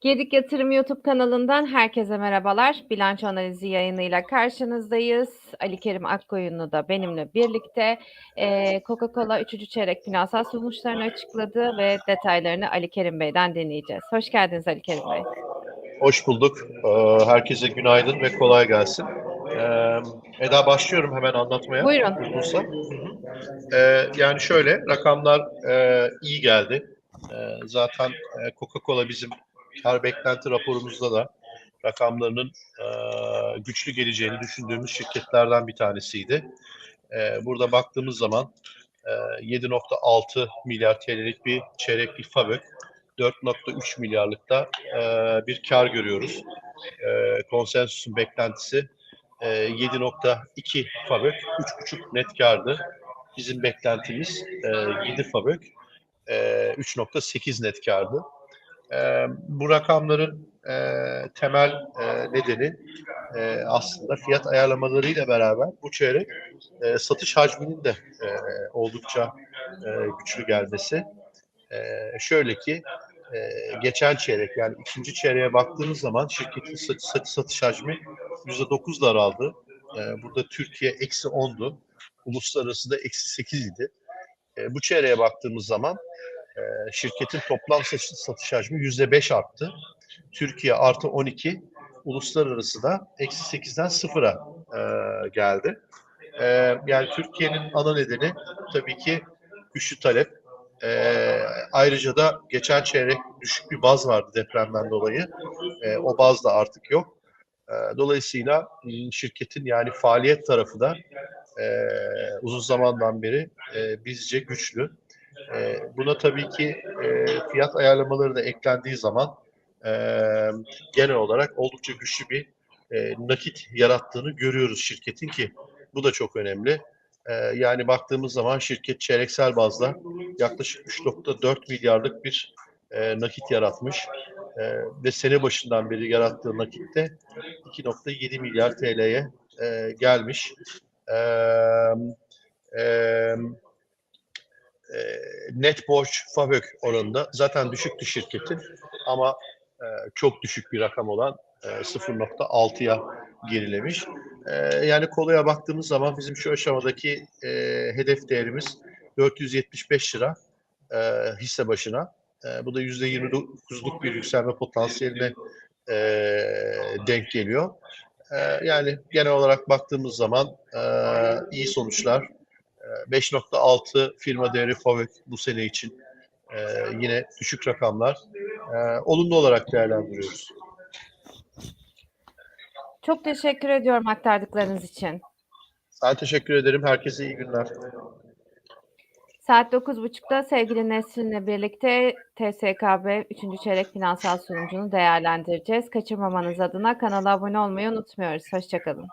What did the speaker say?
Gedik Yatırım YouTube kanalından herkese merhabalar. Bilanço analizi yayınıyla karşınızdayız. Ali Kerim Akkoyunlu da benimle birlikte Ee, Coca-Cola 3. çeyrek finansal sonuçlarını açıkladı ve detaylarını Ali Kerim Bey'den dinleyeceğiz. Hoş geldiniz Ali Kerim Bey. Hoş bulduk. Ee, Herkese günaydın ve kolay gelsin. Ee, Eda başlıyorum hemen anlatmaya. Buyurun. Ee, Yani şöyle, rakamlar e, iyi geldi. Zaten e, Coca-Cola bizim kar beklenti raporumuzda da rakamlarının e, güçlü geleceğini düşündüğümüz şirketlerden bir tanesiydi. Ee, Burada baktığımız zaman e, 7.6 milyar TL'lik bir çeyreklik fabrik 4.3 milyarlıkta e, bir kar görüyoruz. E, konsensusun beklentisi e, 7.2 fabrik, 3.5 net kardı. Bizim beklentimiz e, 7 fabrik, e, 3.8 net kardı. E, bu rakamların e, temel e, nedeni e, aslında fiyat ayarlamalarıyla beraber bu çeyrek e, satış hacminin de e, oldukça e, güçlü gelmesi. E, şöyle ki e, geçen çeyrek yani ikinci çeyreğe baktığınız zaman şirketin satış, satış, satış hacmi %9 daraldı. E, burada Türkiye eksi 10'du. Uluslararası da eksi 8 idi. E, bu çeyreğe baktığımız zaman e, şirketin toplam satış, hacmi %5 arttı. Türkiye artı 12, uluslararası da eksi 8'den sıfıra e, geldi. E, yani Türkiye'nin ana nedeni tabii ki güçlü talep. Ee, ayrıca da geçen çeyrek düşük bir baz vardı depremden dolayı. Ee, o baz da artık yok. Ee, dolayısıyla m, şirketin yani faaliyet tarafı da e, uzun zamandan beri e, bizce güçlü. E, buna tabii ki e, fiyat ayarlamaları da eklendiği zaman e, genel olarak oldukça güçlü bir e, nakit yarattığını görüyoruz şirketin ki bu da çok önemli. Yani baktığımız zaman şirket çeyreksel bazda yaklaşık 3.4 milyarlık bir nakit yaratmış ve sene başından beri yarattığı nakitte 2.7 milyar TL'ye gelmiş. E, e, net borç fabrik oranında zaten düşüktü şirketin ama e, çok düşük bir rakam olan e, 0.6'ya gerilemiş. E, yani kolaya baktığımız zaman bizim şu aşamadaki e, hedef değerimiz 475 lira e, hisse başına. E, bu da %29'luk bir yükselme potansiyeline e, denk geliyor. E, yani genel olarak baktığımız zaman e, iyi sonuçlar. E, 5.6 firma değeri FAVÖK bu sene için e, yine düşük rakamlar. E, olumlu olarak değerlendiriyoruz. Çok teşekkür ediyorum aktardıklarınız için. Ben teşekkür ederim. Herkese iyi günler. Saat 9.30'da sevgili Nesrin'le birlikte TSKB 3. çeyrek finansal sonucunu değerlendireceğiz. Kaçırmamanız adına kanala abone olmayı unutmuyoruz. Hoşçakalın.